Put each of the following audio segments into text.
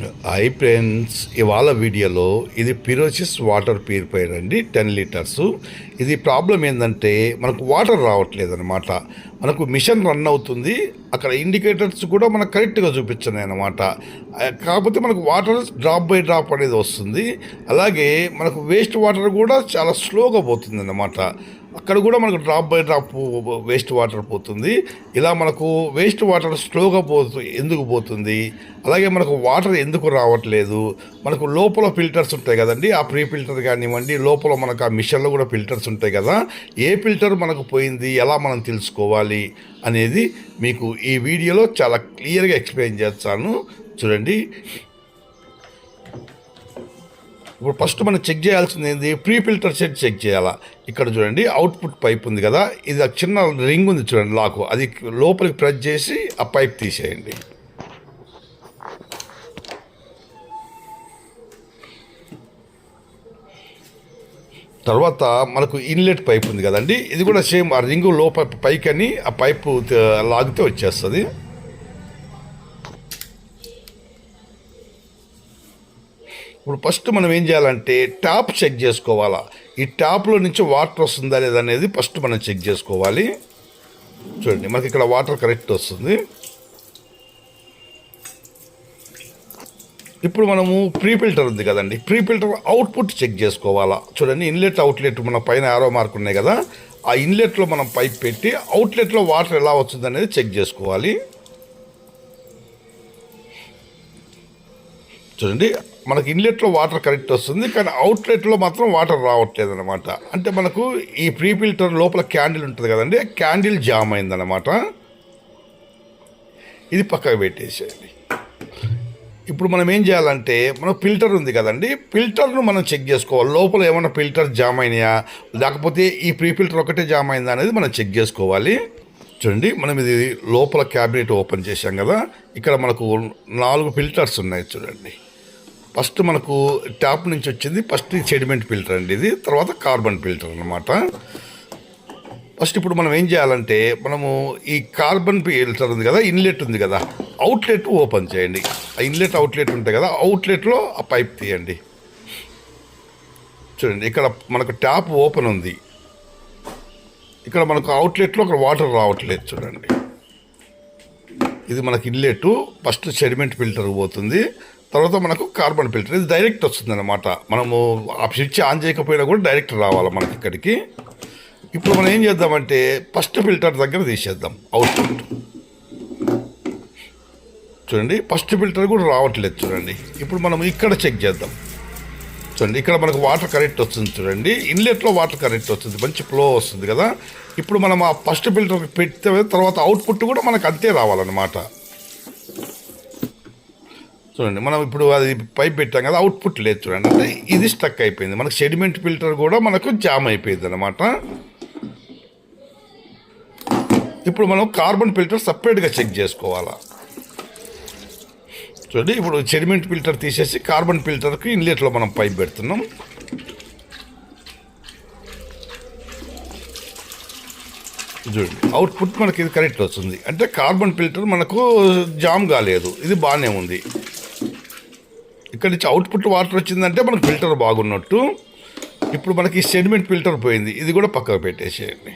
Hi friends ఇవాళ వీడియోలో ఇది పిరోసిస్ వాటర్ ప్యూరిఫైర్ అండి టెన్ లీటర్స్. ఇది ప్రాబ్లం ఏంటంటే మనకు వాటర్ రావట్లేదు అనమాట మనకు మిషన్ రన్ అవుతుంది అక్కడ ఇండికేటర్స్ కూడా మనకు కరెక్ట్గా చూపించాయి అనమాట కాకపోతే మనకు వాటర్ డ్రాప్ బై డ్రాప్ అనేది వస్తుంది. అలాగే మనకు వేస్ట్ వాటర్ కూడా చాలా స్లోగా పోతుంది అన్నమాట అక్కడ కూడా మనకు drop by drop waste water పోతుంది. ఇలా మనకు వేస్ట్ వాటర్ స్లోగా పోతు ఎందుకు పోతుంది? అలాగే మనకు వాటర్ ఎందుకు రావట్లేదు? మనకు లోపల ఫిల్టర్స్ ఉంటాయి కదండి. ఆ ప్రీ ఫిల్టర్ కానివ్వండి లోపల మనకు ఆ మిషన్లో కూడా ఫిల్టర్స్ ఉంటాయి కదా. ఏ ఫిల్టర్ మనకు పోయింది? ఎలా మనం తెలుసుకోవాలి? అనేది మీకు ఈ వీడియోలో చాలా క్లియర్గా ఎక్స్ప్లెయిన్ చేస్తాను. చూడండి. ఇప్పుడు ఫస్ట్ మనం చెక్ చేయాల్సింది ఏంది? ప్రీ ఫిల్టర్ సెట్ చెక్ చేయాలా? ఇక్కడ చూడండి అవుట్పుట్ పైప్ ఉంది కదా ఇది ఒక చిన్న రింగ్ ఉంది చూడండి లాకు. అది లోపలికి ప్రెస్ చేసి ఆ పైప్ తీసేయండి. తర్వాత మనకు ఇన్లెట్ పైప్ ఉంది కదండి ఇది కూడా సేమ్ ఆ రింగు లోపల పైకని ఆ పైపు లాగితే వచ్చేస్తుంది. ఇప్పుడు ఫస్ట్ మనం ఏం చేయాలంటే టాప్ చెక్ చేసుకోవాలా? ఈ టాప్లో నుంచి వాటర్ వస్తుందా లేదా అనేది ఫస్ట్ మనం చెక్ చేసుకోవాలి. చూడండి మనకి ఇక్కడ వాటర్ కరెక్ట్ వస్తుంది. ఇప్పుడు మనము ప్రీ ఫిల్టర్ ఉంది కదండి. ప్రీ ఫిల్టర్ అవుట్పుట్ చెక్ చేసుకోవాలా? చూడండి ఇన్లెట్ అవుట్లెట్ మన పైన ఆరో మార్క్ ఉన్నాయి కదా. ఆ ఇన్లెట్లో మనం పైప్ పెట్టి అవుట్లెట్లో వాటర్ ఎలా వస్తుంది అనేది చెక్ చేసుకోవాలి. చూడండి మనకి ఇన్లెట్లో వాటర్ కరెక్ట్ వస్తుంది కానీ అవుట్లెట్లో మాత్రం వాటర్ రావట్లేదు అనమాట అంటే మనకు ఈ ప్రీ ఫిల్టర్ లోపల క్యాండిల్ ఉంటుంది కదండి క్యాండిల్ జామ్ అయిందనమాట ఇది పక్కకు పెట్టేసేయండి. ఇప్పుడు మనం ఏం చేయాలంటే మనం ఫిల్టర్ ఉంది కదండి ఫిల్టర్ను మనం చెక్ చేసుకోవాలి. లోపల ఏమైనా ఫిల్టర్ జామ్ అయినాయా? లేకపోతే ఈ ప్రీ ఫిల్టర్ ఒకటే జామ్ అయిందా అనేది మనం చెక్ చేసుకోవాలి. చూడండి మనం ఇది లోపల క్యాబినెట్ ఓపెన్ చేశాం కదా ఇక్కడ మనకు నాలుగు ఫిల్టర్స్ ఉన్నాయి చూడండి. ఫస్ట్ మనకు ట్యాప్ నుంచి వచ్చింది ఫస్ట్ సెడిమెంట్ ఫిల్టర్ అండి ఇది తర్వాత కార్బన్ ఫిల్టర్ అనమాట ఫస్ట్ ఇప్పుడు మనం ఏం చేయాలంటే మనము ఈ కార్బన్ ఫిల్టర్ ఉంది కదా ఇన్లెట్ ఉంది కదా అవుట్లెట్ ఓపెన్ చేయండి. ఆ ఇన్లెట్ అవుట్లెట్ ఉంటాయి కదా అవుట్లెట్లో ఆ పైప్ తీయండి. చూడండి ఇక్కడ మనకు ట్యాప్ ఓపెన్ ఉంది. ఇక్కడ మనకు అవుట్లెట్లో అక్కడ వాటర్ రావట్లేదు చూడండి. ఇది మనకి ఇన్లెట్ ఫస్ట్ సెడిమెంట్ ఫిల్టర్ పోతుంది. తర్వాత మనకు కార్బన్ ఫిల్టర్. ఇది డైరెక్ట్ వస్తుంది అనమాట మనము ఆ స్విచ్ ఆన్ చేయకపోయినా కూడా డైరెక్ట్ రావాలి మనకి ఇక్కడికి. ఇప్పుడు మనం ఏం చేద్దామంటే ఫస్ట్ ఫిల్టర్ దగ్గర తీసేద్దాం. అవుట్పుట్ చూడండి ఫస్ట్ ఫిల్టర్ కూడా రావట్లేదు చూడండి. ఇప్పుడు మనం ఇక్కడ చెక్ చేద్దాం. చూడండి ఇక్కడ మనకు వాటర్ కరెక్ట్ వస్తుంది చూడండి. ఇన్లెట్లో వాటర్ కరెక్ట్ వస్తుంది. మంచి ఫ్లో వస్తుంది కదా. ఇప్పుడు మనం ఆ ఫస్ట్ ఫిల్టర్ పెడితే తర్వాత అవుట్పుట్ కూడా మనకు అంతే రావాలన్నమాట. చూడండి మనం ఇప్పుడు అది పైప్ పెట్టాం కదా అవుట్పుట్ లేదు చూడండి. అంటే ఇది స్టక్ అయిపోయింది. మనకు సెడిమెంట్ ఫిల్టర్ కూడా మనకు జామ్ అయిపోయింది అనమాట ఇప్పుడు మనం కార్బన్ ఫిల్టర్ సపరేట్గా చెక్ చేసుకోవాలా? చూడండి ఇప్పుడు సెడిమెంట్ ఫిల్టర్ తీసేసి కార్బన్ ఫిల్టర్కి ఇన్లెట్లో మనం పైప్ పెడుతున్నాం. చూడండి అవుట్పుట్ మనకి ఇది కరెక్ట్ వస్తుంది. అంటే కార్బన్ ఫిల్టర్ మనకు జామ్ కాలేదు. ఇది బాగానే ఉంది. ఇక్కడ నుంచి అవుట్పుట్ వాటర్ వచ్చిందంటే మనకు ఫిల్టర్ బాగున్నట్టు. ఇప్పుడు మనకి సెడిమెంట్ ఫిల్టర్ పోయింది. ఇది కూడా పక్కకు పెట్టేసేయండి.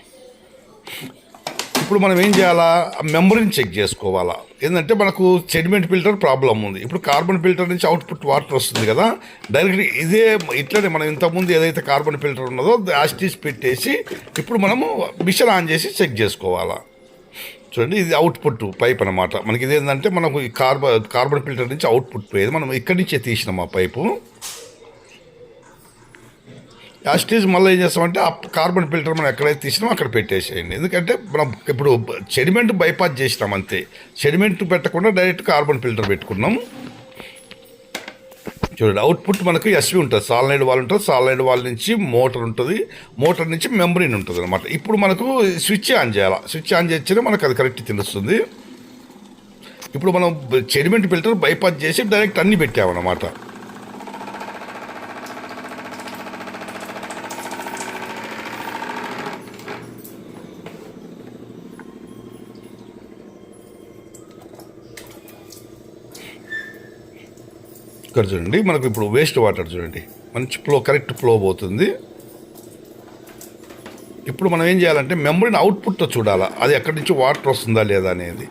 ఇప్పుడు మనం ఏం చేయాలా? మెమరీని చెక్ చేసుకోవాలా. ఏంటంటే మనకు సెడిమెంట్ ఫిల్టర్ ప్రాబ్లం ఉంది. ఇప్పుడు కార్బన్ ఫిల్టర్ నుంచి అవుట్పుట్ వాటర్ వస్తుంది కదా. డైరెక్ట్ ఇదే ఇట్లనే మనం ఇంతకుముందు ఏదైతే కార్బన్ ఫిల్టర్ ఉన్నదో యాస్టీస్ పెట్టేసి ఇప్పుడు మనము మిషన్ ఆన్ చేసి చెక్ చేసుకోవాలా. చూడండి ఇది అవుట్పుట్ పైప్ అనమాట మనకి ఇది ఏంటంటే మనకు ఈ కార్బన్ కార్బన్ ఫిల్టర్ నుంచి అవుట్పుట్ పోయేది. మనం ఇక్కడి నుంచే తీసినాం ఆ పైపు యాస్టీజ్ మళ్ళీ ఏం చేస్తామంటే ఆ కార్బన్ ఫిల్టర్ మనం ఎక్కడైతే తీసినామో అక్కడ పెట్టేసేయండి. ఎందుకంటే మనం ఇప్పుడు సెడిమెంట్ బైపాస్ చేసినాం అంతే. సెడిమెంట్ పెట్టకుండా డైరెక్ట్ కార్బన్ ఫిల్టర్ పెట్టుకున్నాం. చూడండి అవుట్పుట్ మనకు ఎస్వి ఉంటుంది. సాలనైడ్ వాల్ ఉంటుంది సాలనైడ్ వాల్ నుంచి మోటార్ ఉంటుంది మోటార్ నుంచి మెంబ్రెయిన్ ఉంటుంది అనమాట ఇప్పుడు మనకు స్విచ్ ఆన్ చేయాలి? స్విచ్ ఆన్ చేస్తేనే మనకు అది కరెక్ట్ తెలుస్తుంది. ఇప్పుడు మనం చెడిమెంట్ ఫిల్టర్ బైపాస్ చేసి డైరెక్ట్ అన్ని పెట్టామన్నమాట. ఇక్కడ చూడండి. మనకు ఇప్పుడు వేస్ట్ వాటర్ చూడండి. మంచి ఫ్లో కరెక్ట్ ఫ్లో పోతుంది. ఇప్పుడు మనం ఏం చేయాలంటే మెమరీని అవుట్పుట్తో చూడాలా. అది ఎక్కడి నుంచి వాటర్ వస్తుందా లేదా అనేది.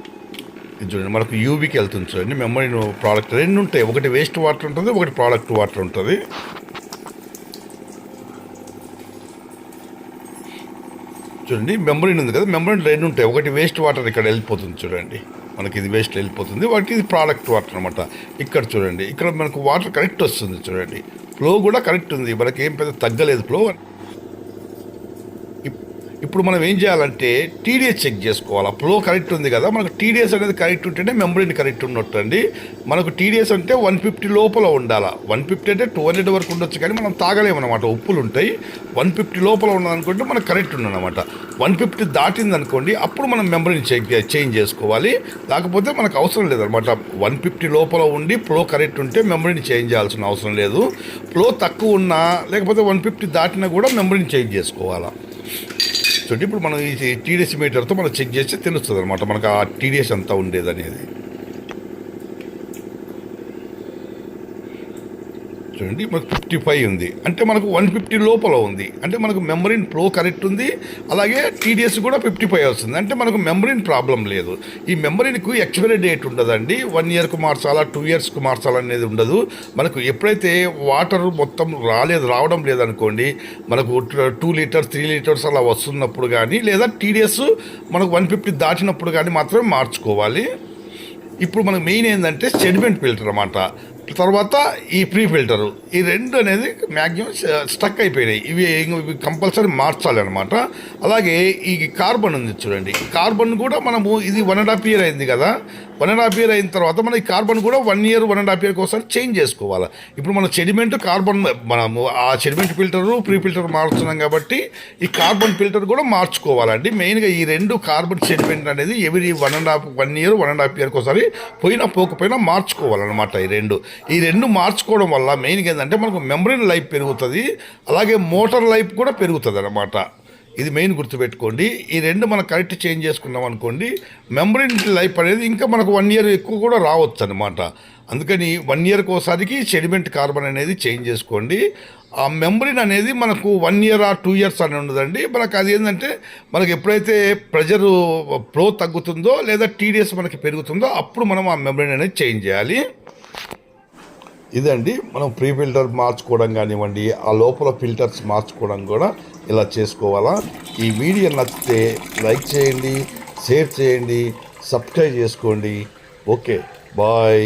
ఇది చూడండి. మనకు యూబీకి వెళ్తుంది చూడండి. మెమరీ ప్రోడక్ట్ రెండు ఉంటాయి. ఒకటి వేస్ట్ వాటర్ ఉంటుంది ఒకటి ప్రోడక్ట్ వాటర్ ఉంటుంది. చూడండి. మెమరీ ఉంది కదా. మెమరీ రెండు ఉంటాయి. ఒకటి వేస్ట్ వాటర్ ఇక్కడ వెళ్ళిపోతుంది చూడండి. మనకి ఇది వేస్ట్ వెళ్ళిపోతుంది. వాటికి ఇది ప్రోడక్ట్ వాటర్ అనమాట ఇక్కడ చూడండి. ఇక్కడ మనకు వాటర్ కరెక్ట్ వస్తుంది చూడండి. ఫ్లో కూడా కరెక్ట్ ఉంది. మనకి ఏం పెద్ద తగ్గలేదు ఫ్లో ఇప్పుడు మనం ఏం చేయాలంటే టీడీఎస్ చెక్ చేసుకోవాలి. ఫ్లో కరెక్ట్ ఉంది కదా. మనకు టీడీఎస్ అనేది కరెక్ట్ ఉంటేనే మెమరీని కరెక్ట్ ఉన్నట్టు అండి మనకు టీడీఎస్ అంటే వన్ ఫిఫ్టీ లోపల ఉండాలా. వన్ ఫిఫ్టీ అంటే టూ హండ్రెడ్ వరకు ఉండొచ్చు కానీ మనం తాగలేమన్నమాట. ఉప్పులు ఉంటాయి. వన్ ఫిఫ్టీ లోపల ఉన్నదనుకుంటే మనకు కరెక్ట్ ఉన్నదన్నమాట వన్ ఫిఫ్టీ దాటింది అనుకోండి అప్పుడు మనం మెమరీని చెక్ చేంజ్ చేసుకోవాలి. లేకపోతే మనకు అవసరం లేదనమాట వన్ ఫిఫ్టీ లోపల ఉండి ఫ్లో కరెక్ట్ ఉంటే మెమరీని చేంజ్ చేయాల్సిన అవసరం లేదు. ఫ్లో తక్కువ ఉన్నా లేకపోతే వన్ ఫిఫ్టీ దాటినా కూడా మెమరీని చేంజ్ చేసుకోవాలా. చూడండి ఇప్పుడు మనం ఈ టీడీఎస్ మీటర్తో మనం చెక్ చేస్తే తెలుస్తుంది అనమాట మనకు ఆ టీడీఎస్ ఎంత ఉండేది అనేది చూడండి మనకు ఫిఫ్టీ ఫైవ్ ఉంది. అంటే మనకు వన్ ఫిఫ్టీ లోపల ఉంది. అంటే మనకు మెమరీన్ ఫ్లో కరెక్ట్ ఉంది. అలాగే టీడీఎస్ కూడా ఫిఫ్టీ ఫైవ్ వస్తుంది. అంటే మనకు మెమరీన్ ప్రాబ్లం లేదు. ఈ మెమరీన్కు ఎక్స్పైరీ డేట్ ఉండదండి. వన్ ఇయర్కు మార్చాలా టూ ఇయర్స్కు మార్చాలా అనేది ఉండదు. మనకు ఎప్పుడైతే వాటర్ మొత్తం రాలేదు రావడం లేదనుకోండి మనకు టూ లీటర్స్ త్రీ లీటర్స్ అలా వస్తున్నప్పుడు కానీ లేదా టీడీఎస్ మనకు వన్ ఫిఫ్టీ దాటినప్పుడు కానీ మాత్రమే మార్చుకోవాలి. ఇప్పుడు మనకు మెయిన్ ఏంటంటే సెడిమెంట్ ఫిల్టర్ అన్నమాట. తర్వాత ఈ ప్రీ ఫిల్టరు ఈ రెండు అనేది మ్యాక్సిమం స్టక్ అయిపోయినాయి. ఇవి ఇవి కంపల్సరీ మార్చాలి అనమాట అలాగే ఈ కార్బన్ ఉంది చూడండి. కార్బన్ కూడా మనము ఇది వన్ అండ్ హాఫ్ ఇయర్ అయింది కదా. వన్ అండ్ హాఫ్ ఇయర్ అయిన తర్వాత మన ఈ కార్బన్ కూడా one year one and half ఇయర్కి ఒకసారి చేంజ్ చేసుకోవాలి. ఇప్పుడు మన సెడిమెంట్ కార్బన్ మనము ఆ సెడిమెంట్ ఫిల్టరు ప్రీ ఫిల్టర్ మారుస్తున్నాం కాబట్టి ఈ కార్బన్ ఫిల్టర్ కూడా మార్చుకోవాలండి. మెయిన్గా ఈ రెండు కార్బన్ సెడిమెంట్ అనేది ఎవరి one and half one year one and half ఇయర్కి ఒకసారి పోయినా పోకపోయినా మార్చుకోవాలన్నమాట ఈ రెండు. ఈ రెండు మార్చుకోవడం వల్ల మెయిన్గా ఏంటంటే మనకు మెమరీన్ లైఫ్ పెరుగుతుంది అలాగే మోటార్ లైఫ్ కూడా పెరుగుతుంది అన్నమాట ఇది మెయిన్ గుర్తుపెట్టుకోండి. ఈ రెండు మనం కరెక్ట్ చేంజ్ చేసుకున్నాం అనుకోండి మెమరీ లైఫ్ అనేది ఇంకా మనకు వన్ ఇయర్ ఎక్కువ కూడా రావచ్చు అనమాట అందుకని వన్ ఇయర్కి ఒకసారికి సెడిమెంట్ కార్బన్ అనేది చేంజ్ చేసుకోండి. ఆ మెమరీన్ అనేది మనకు వన్ ఇయర్ ఆ టూ ఇయర్స్ అని ఉండదండి. మనకు అది ఏంటంటే మనకు ఎప్పుడైతే ప్రెజర్ ఫ్లో తగ్గుతుందో లేదా టీడీఎస్ మనకి పెరుగుతుందో అప్పుడు మనం ఆ మెమరీన్ అనేది చేంజ్ చేయాలి. ఇదండి. మనం ప్రీ ఫిల్టర్ మార్చుకోవడం కానివ్వండి ఆ లోపల ఫిల్టర్స్ మార్చుకోవడం కూడా ఇలా చేసుకోవాలా. ఈ వీడియో నచ్చితే లైక్ చేయండి షేర్ చేయండి సబ్స్క్రైబ్ చేసుకోండి. Okay bye.